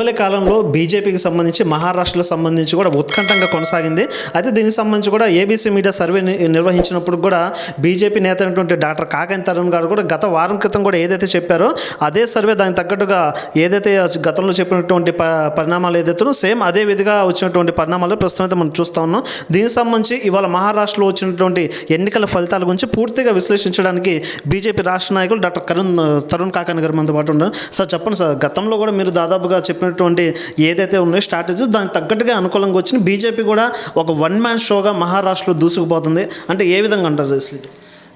ఇటీవలి కాలంలో బీజేపీకి సంబంధించి మహారాష్ట్రలో సంబంధించి కూడా ఉత్కంఠంగా కొనసాగింది. అయితే దీనికి సంబంధించి కూడా ఏబీసీ మీడియా సర్వే నిర్వహించినప్పుడు కూడా బీజేపీ నేత అయినటువంటి డాక్టర్ కాకని తరుణ్ గారు కూడా గత వారం క్రితం కూడా ఏదైతే చెప్పారో అదే సర్వే దానికి తగ్గట్టుగా ఏదైతే గతంలో చెప్పినటువంటి ప పరిణామాలు ఏదైతే సేమ్ అదే విధిగా వచ్చినటువంటి పరిణామాలు ప్రస్తుతం అయితే మనం చూస్తూ ఉన్నాం. దీనికి సంబంధించి ఇవాళ మహారాష్ట్రలో వచ్చినటువంటి ఎన్నికల ఫలితాల గురించి పూర్తిగా విశ్లేషించడానికి బీజేపీ రాష్ట్ర నాయకులు డాక్టర్ కరుణ్ తరుణ్ కాకాని గారు మనతో పాటు ఉన్నారు. సార్ చెప్పండి సార్ గతంలో కూడా మీరు దాదాపుగా చెప్పిన చెప్పినటువంటి ఏదైతే ఉన్నాయో స్ట్రాటజీస్ దానికి తగ్గట్టుగా అనుకూలంగా వచ్చింది బీజేపీ కూడా ఒక వన్ మ్యాన్ షోగా మహారాష్ట్రలో దూసుకుపోతుంది. అంటే ఏ విధంగా అంటారు అసలు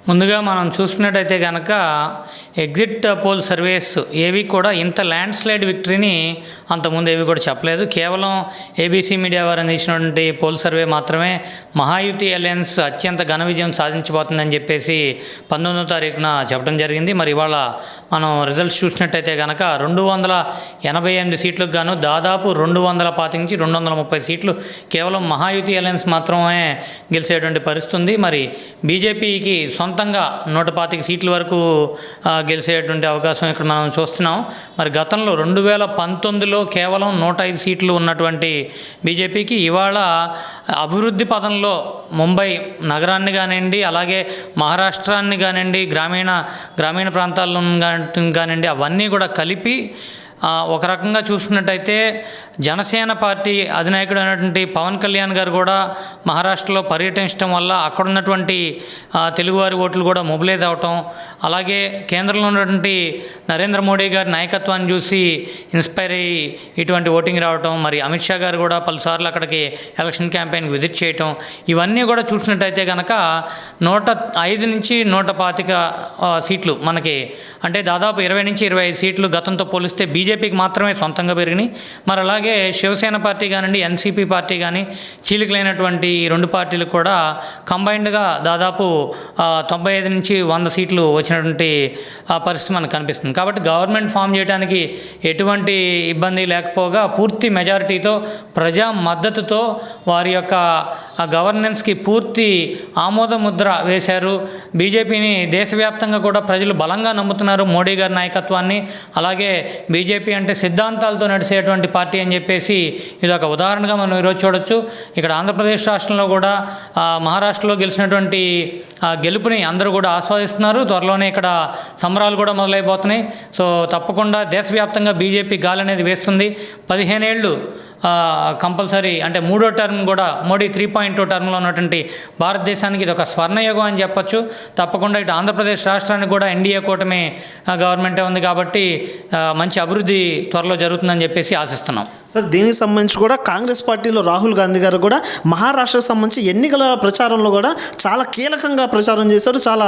ముందుగా మనం చూసినట్టయితే కనుక ఎగ్జిట్ పోల్ సర్వేస్ ఏవి కూడా ఇంత ల్యాండ్ స్లైడ్ విక్టరీని అంతకుముందు ఏవి కూడా చెప్పలేదు. కేవలం ఏబీసీ మీడియా వారు అందించినటువంటి పోల్ సర్వే మాత్రమే మహాయుతి అలయన్స్ అత్యంత ఘన విజయం సాధించబోతుందని చెప్పేసి పంతొమ్మిదో తారీఖున చెప్పడం జరిగింది. మరి ఇవాళ మనం రిజల్ట్స్ చూసినట్టయితే కనుక రెండు వందల ఎనభై ఎనిమిది సీట్లకు గాను దాదాపు రెండు వందల పాతి నుంచి రెండు వందల ముప్పై సీట్లు కేవలం మహాయుతి అలయన్స్ మాత్రమే గెలిచేటువంటి పరిస్థితి ఉంది. మరి బీజేపీకి సొంత సొంతంగా నూట పాతిక సీట్ల వరకు గెలిచేటువంటి అవకాశం ఇక్కడ మనం చూస్తున్నాం. మరి గతంలో రెండు వేల పంతొమ్మిదిలో కేవలం నూట ఐదు సీట్లు ఉన్నటువంటి బీజేపీకి ఇవాళ అభివృద్ధి పథంలో ముంబై నగరాన్ని కానివ్వండి అలాగే మహారాష్ట్రాన్ని కానివ్వండి గ్రామీణ గ్రామీణ ప్రాంతాల్లో కానివ్వండి అవన్నీ కూడా కలిపి ఒక రకంగా చూసుకున్నట్టయితే జనసేన పార్టీ అధినాయకుడు అయినటువంటి పవన్ కళ్యాణ్ గారు కూడా మహారాష్ట్రలో పర్యటించడం వల్ల అక్కడ ఉన్నటువంటి తెలుగువారి ఓట్లు కూడా మొబిలైజ్ అవటం అలాగే కేంద్రంలో ఉన్నటువంటి నరేంద్ర మోడీ గారి నాయకత్వాన్ని చూసి ఇన్స్పైర్ అయ్యి ఇటువంటి ఓటింగ్ రావటం మరి అమిత్ షా గారు కూడా పలుసార్లు అక్కడికి ఎలక్షన్ క్యాంపెయిన్కి విజిట్ చేయటం ఇవన్నీ కూడా చూసినట్టయితే కనుక నూట ఐదు నుంచి నూట పాతిక సీట్లు మనకి అంటే దాదాపు ఇరవై నుంచి ఇరవై సీట్లు గతంతో పోలిస్తే బీజేపీ బీజేపీకి మాత్రమే సొంతంగా పెరిగినాయి. మరి అలాగే శివసేన పార్టీ కానివ్వండి ఎన్సీపీ పార్టీ కానీ చీలికలైనటువంటి ఈ రెండు పార్టీలు కూడా కంబైన్డ్గా దాదాపు తొంభై ఐదు నుంచి వంద సీట్లు వచ్చినటువంటి ఆ, పరిస్థితి మనకు కనిపిస్తుంది. కాబట్టి గవర్నమెంట్ ఫామ్ చేయడానికి ఎటువంటి ఇబ్బంది లేకపోగా పూర్తి మెజారిటీతో ప్రజా మద్దతుతో వారి యొక్క గవర్నెన్స్కి పూర్తి ఆమోదముద్ర వేశారు. బీజేపీని దేశవ్యాప్తంగా కూడా ప్రజలు బలంగా నమ్ముతున్నారు మోడీ గారి నాయకత్వాన్ని. అలాగే బీజేపీ అంటే సిద్ధాంతాలతో నడిచేటువంటి పార్టీ అని చెప్పేసి ఇది ఒక ఉదాహరణగా మనం ఈరోజు చూడొచ్చు. ఇక్కడ ఆంధ్రప్రదేశ్ రాష్ట్రంలో కూడా మహారాష్ట్రలో గెలిచినటువంటి గెలుపుని అందరూ కూడా ఆస్వాదిస్తున్నారు. త్వరలోనే ఇక్కడ సంబరాలు కూడా మొదలైపోతున్నాయి. సో తప్పకుండా దేశవ్యాప్తంగా బీజేపీ గాలి అనేది వేస్తుంది. పదిహేనేళ్ళు కంపల్సరీ అంటే మూడో టర్మ్ కూడా మోడీ త్రీ పాయింట్ టూ టర్మ్లో ఉన్నటువంటి భారతదేశానికి ఇది ఒక స్వర్ణయుగం అని చెప్పొచ్చు. తప్పకుండా ఇటు ఆంధ్రప్రదేశ్ రాష్ట్రానికి కూడా ఎన్డీఏ కూటమి గవర్నమెంటే ఉంది కాబట్టి మంచి అభివృద్ధి త్వరలో జరుగుతుందని చెప్పేసి ఆశిస్తున్నాం. సార్ దీనికి సంబంధించి కూడా కాంగ్రెస్ పార్టీలో రాహుల్ గాంధీ గారు కూడా మహారాష్ట్రకు సంబంధించి ఎన్నికల ప్రచారంలో కూడా చాలా కీలకంగా ప్రచారం చేశారు. చాలా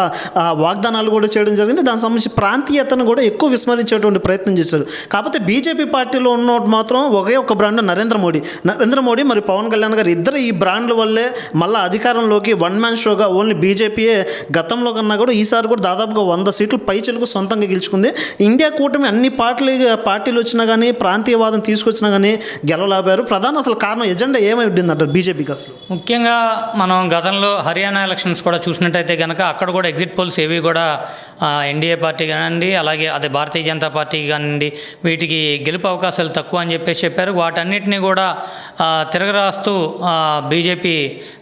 వాగ్దానాలు కూడా చేయడం జరిగింది. దానికి సంబంధించి ప్రాంతీయతను కూడా ఎక్కువ విస్మరించేటువంటి ప్రయత్నం చేశారు. కాకపోతే బీజేపీ పార్టీలో ఉన్న మాత్రం ఒకే ఒక బ్రాండ్ నరేంద్ర మోడీ. నరేంద్ర మోడీ మరి పవన్ కళ్యాణ్ గారు ఇద్దరు ఈ బ్రాండ్ల వల్లే మళ్ళీ అధికారంలోకి వన్ మ్యాన్ షోగా ఓన్లీ బీజేపీయే గతంలో కన్నా కూడా ఈసారి కూడా దాదాపుగా వంద సీట్లు పై చెలుకు సొంతంగా గెలుచుకుంది. ఇండియా కూటమి అన్ని పార్టీలు పార్టీలు వచ్చినా కానీ ప్రాంతీయవాదం తీసుకొచ్చినా కానీ గెలవలేపారు ప్రధాన అసలు కారణం ఎజెండా ఏమై ఉండిందంటారు బీజేపీకి అసలు? ముఖ్యంగా మనం గతంలో హర్యానా ఎలక్షన్స్ కూడా చూసినట్టయితే కనుక అక్కడ కూడా ఎగ్జిట్ పోల్స్ ఏవి కూడా ఎన్డీఏ పార్టీ కానివ్వండి అలాగే అదే భారతీయ జనతా పార్టీ కానివ్వండి వీటికి గెలుపు అవకాశాలు తక్కువ అని చెప్పేసి చెప్పారు. వాటన్నిటిని కూడా తిరగరాస్తూ బీజేపీ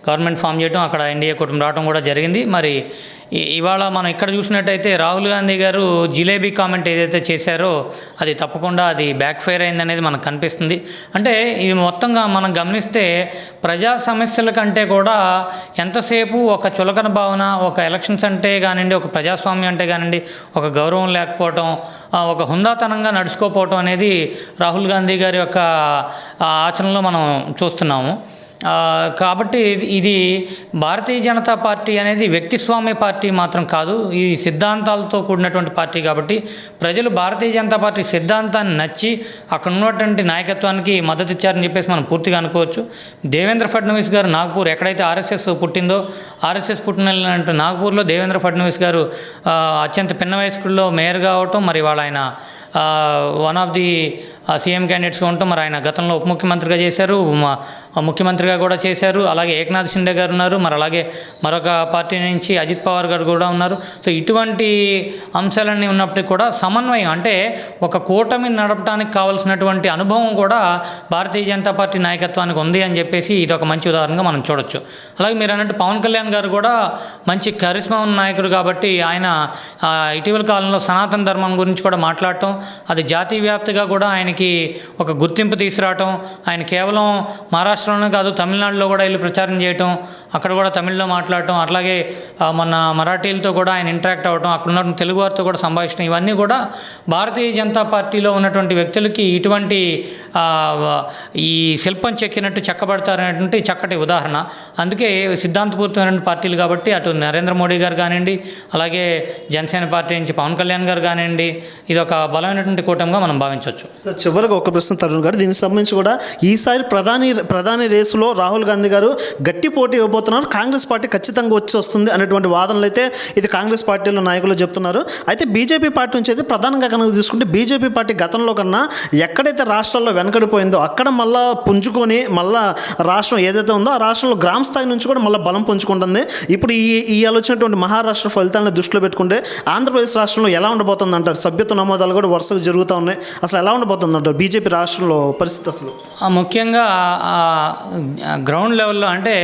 గవర్నమెంట్ ఫామ్ చేయడం అక్కడ ఎన్డీఏ కుటుంబం రావడం కూడా జరిగింది. మరి ఇవాళ మనం ఇక్కడ చూసినట్టయితే రాహుల్ గాంధీ గారు జిలేబీ కామెంట్ ఏదైతే చేశారో అది తప్పకుండా అది బ్యాక్ ఫైర్ అయిందనేది మనకు కనిపిస్తుంది. అంటే ఇది మొత్తంగా మనం గమనిస్తే ప్రజా సమస్యల కంటే కూడా ఎంతసేపు ఒక చులకన భావన ఒక ఎలక్షన్స్ అంటే కానివ్వండి ఒక ప్రజాస్వామ్యం అంటే కానివ్వండి ఒక గౌరవం లేకపోవటం ఒక హుందాతనంగా నడుచుకోపోవటం అనేది రాహుల్ గాంధీ గారి యొక్క ఆచరణలో మనం చూస్తున్నాము. కాబట్టి ఇది- భారతీయ జనతా పార్టీ అనేది వ్యక్తిస్వామ్య పార్టీ మాత్రం కాదు. ఇది సిద్ధాంతాలతో కూడినటువంటి పార్టీ కాబట్టి ప్రజలు భారతీయ జనతా పార్టీ సిద్ధాంతాన్ని నచ్చి అక్కడ ఉన్నటువంటి నాయకత్వానికి మద్దతు ఇచ్చారని చెప్పేసి మనం పూర్తిగా అనుకోవచ్చు. దేవేంద్ర ఫడ్నవీస్ గారు నాగ్పూర్ ఎక్కడైతే ఆర్ఎస్ఎస్ పుట్టిందో ఆర్ఎస్ఎస్ పుట్టిన నాగ్పూర్లో దేవేంద్ర ఫడ్నవీస్ గారు అత్యంత పిన్న వయస్కుల్లో మేయర్గా అవటం మరి వాళ్ళ ఆయన వన్ ఆఫ్ ది సీఎం క్యాండిడేట్స్గా ఉండటం మరి ఆయన గతంలో ఉప ముఖ్యమంత్రిగా చేశారు. ముఖ్యమంత్రిగా ఎమ్మెల్యేగా కూడా చేశారు. అలాగే ఏక్నాథ్ షిండే గారు ఉన్నారు. మరి అలాగే మరొక పార్టీ నుంచి అజిత్ పవార్ గారు కూడా ఉన్నారు. సో ఇటువంటి అంశాలన్నీ ఉన్నప్పటికీ కూడా సమన్వయం అంటే ఒక కూటమి నడపడానికి కావాల్సినటువంటి అనుభవం కూడా భారతీయ జనతా పార్టీ నాయకత్వానికి ఉంది అని చెప్పేసి ఇది ఒక మంచి ఉదాహరణగా మనం చూడొచ్చు. అలాగే మీరు అన్నట్టు పవన్ కళ్యాణ్ గారు కూడా మంచి కరిష్మా ఉన్న నాయకుడు కాబట్టి ఆయన ఇటీవల కాలంలో సనాతన ధర్మం గురించి కూడా మాట్లాడటం అది జాతీయ వ్యాప్తిగా కూడా ఆయనకి ఒక గుర్తింపు తీసుకురావటం ఆయన కేవలం మహారాష్ట్రలోనే కాదు తమిళనాడులో కూడా వెళ్ళి ప్రచారం చేయటం అక్కడ కూడా తమిళ్ళో మాట్లాడటం అట్లాగే మన మరాఠీలతో కూడా ఆయన ఇంటరాక్ట్ అవ్వటం అక్కడ ఉన్న తెలుగు వారితో కూడా సంభాషించడం ఇవన్నీ కూడా భారతీయ జనతా పార్టీలో ఉన్నటువంటి వ్యక్తులకి ఇటువంటి ఈ శిల్పం చెక్కినట్టు చెక్కబడతారనేటువంటి చక్కటి ఉదాహరణ. అందుకే సిద్ధాంతపూర్తమైన పార్టీలు కాబట్టి అటు నరేంద్ర మోడీ గారు కానివ్వండి అలాగే జనసేన పార్టీ నుంచి పవన్ కళ్యాణ్ గారు కానివ్వండి ఇది ఒక బలమైనటువంటి కూటమిగా మనం భావించవచ్చు. సార్ చివరిగా ఒక ప్రశ్న తరుణ్ గారు దీనికి సంబంధించి కూడా ఈసారి ప్రధాని ప్రధాని రేసులో రాహుల్ గాంధీ గారు గట్టి పోటీ ఇవ్వబోతున్నారు. కాంగ్రెస్ పార్టీ ఖచ్చితంగా వచ్చి వస్తుంది అనేటువంటి వాదనలు అయితే ఇది కాంగ్రెస్ పార్టీలో నాయకులు చెప్తున్నారు. అయితే బీజేపీ పార్టీ నుంచి అయితే ప్రధానంగా కనుక తీసుకుంటే బీజేపీ పార్టీ గతంలో కన్నా ఎక్కడైతే రాష్ట్రాల్లో వెనకడిపోయిందో అక్కడ మళ్ళా పుంజుకొని మళ్ళా రాష్ట్రం ఏదైతే ఉందో ఆ రాష్ట్రంలో గ్రామ స్థాయి నుంచి కూడా మళ్ళీ బలం పుంజుకుంటుంది. ఇప్పుడు ఈ ఈ వచ్చినటువంటి మహారాష్ట్ర ఫలితాలను దృష్టిలో పెట్టుకుంటే ఆంధ్రప్రదేశ్ రాష్ట్రంలో ఎలా ఉండబోతుంది అంటారు సభ్యత్వ నమోదాలు కూడా వరుసగా జరుగుతూ ఉన్నాయి. అసలు ఎలా ఉండబోతుంది అంటారు బీజేపీ రాష్ట్రంలో పరిస్థితి అసలు? ముఖ్యంగా గ్రౌండ్ లెవెల్లో అంటే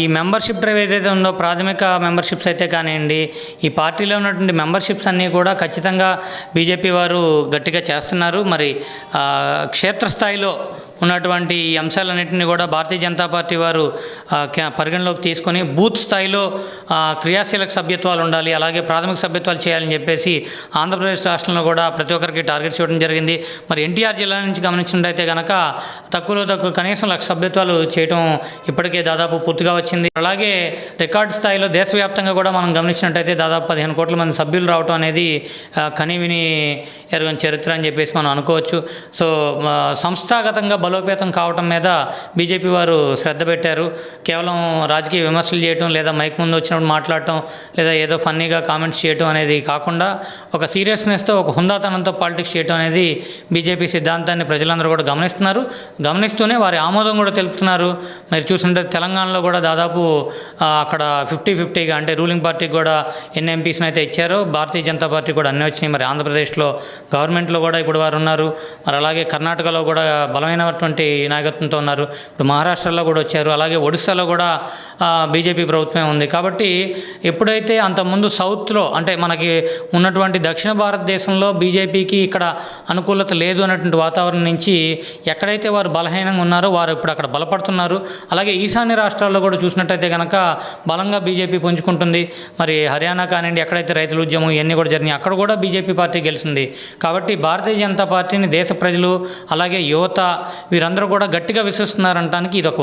ఈ మెంబర్షిప్ డ్రైవ్ ఏదైతే ఉందో ప్రాథమిక మెంబర్షిప్స్ అయితే కానివ్వండి ఈ పార్టీలో ఉన్నటువంటి మెంబర్షిప్స్ అన్నీ కూడా ఖచ్చితంగా బీజేపీ వారు గట్టిగా చేస్తున్నారు. మరి క్షేత్రస్థాయిలో ఉన్నటువంటి ఈ అంశాలన్నింటినీ కూడా భారతీయ జనతా పార్టీ వారు పరిగణలోకి తీసుకొని బూత్ స్థాయిలో క్రియాశీలక సభ్యత్వాలు ఉండాలి అలాగే ప్రాథమిక సభ్యత్వాలు చేయాలని చెప్పేసి ఆంధ్రప్రదేశ్ రాష్ట్రంలో కూడా ప్రతి ఒక్కరికి టార్గెట్స్ ఇవ్వడం జరిగింది. మరి ఎన్టీఆర్ జిల్లా నుంచి గమనించినట్టయితే కనుక తక్కువలో తక్కువ కనీసం లక్ష సభ్యత్వాలు చేయడం ఇప్పటికే దాదాపు పూర్తిగా వచ్చింది. అలాగే రికార్డు స్థాయిలో దేశవ్యాప్తంగా కూడా మనం గమనించినట్టయితే దాదాపు పదిహేను కోట్ల మంది సభ్యులు రావడం అనేది కనీవిని కనివిని ఎరగని చరిత్ర అని చెప్పేసి మనం అనుకోవచ్చు. సో సంస్థాగతంగా సంస్థాగతంగా బలోపేతం కావటం మీద బీజేపీ వారు శ్రద్ధ పెట్టారు. కేవలం రాజకీయ విమర్శలు చేయటం లేదా మైక్ ముందు వచ్చినప్పుడు మాట్లాడటం లేదా ఏదో ఫన్నీగా కామెంట్స్ చేయటం అనేది కాకుండా ఒక సీరియస్నెస్తో ఒక హుందాతనంతో పాలిటిక్స్ చేయటం అనేది బీజేపీ సిద్ధాంతాన్ని ప్రజలందరూ కూడా గమనిస్తున్నారు. గమనిస్తూనే వారి ఆమోదం కూడా తెలుపుతున్నారు. మీరు చూస్తుంటే తెలంగాణలో కూడా దాదాపు అక్కడ ఫిఫ్టీ ఫిఫ్టీగా అంటే రూలింగ్ పార్టీకి కూడా ఎన్ని ఎంపీస్ని అయితే ఇచ్చారో భారతీయ జనతా పార్టీ కూడా అన్నీ వచ్చినాయి. మరి ఆంధ్రప్రదేశ్లో గవర్నమెంట్లో కూడా ఇప్పుడు వారు ఉన్నారు. మరి అలాగే కర్ణాటకలో కూడా బలమైన ఉన్నటువంటి నాయకత్వంతో ఉన్నారు. ఇప్పుడు మహారాష్ట్రలో కూడా వచ్చారు. అలాగే ఒడిస్సాలో కూడా బీజేపీ ప్రభుత్వమే ఉంది. కాబట్టి ఎప్పుడైతే అంతకుముందు సౌత్లో అంటే మనకి ఉన్నటువంటి దక్షిణ భారతదేశంలో బీజేపీకి ఇక్కడ అనుకూలత లేదు అన్నటువంటి వాతావరణం నుంచి ఎక్కడైతే వారు బలహీనంగా ఉన్నారో వారు ఇప్పుడు అక్కడ బలపడుతున్నారు. అలాగే ఈశాన్య రాష్ట్రాల్లో కూడా చూసినట్టయితే కనుక బలంగా బీజేపీ పుంజుకుంటుంది. మరి హర్యానా కానివ్వండి ఎక్కడైతే రైతుల ఉద్యమం ఇవన్నీ కూడా జరిగినాయి అక్కడ కూడా బీజేపీ పార్టీ గెలిచింది. కాబట్టి భారతీయ జనతా పార్టీని దేశ ప్రజలు అలాగే యువత వీరందరూ కూడా గట్టిగా విశ్వసిస్తున్నారంటానికి ఇది ఒక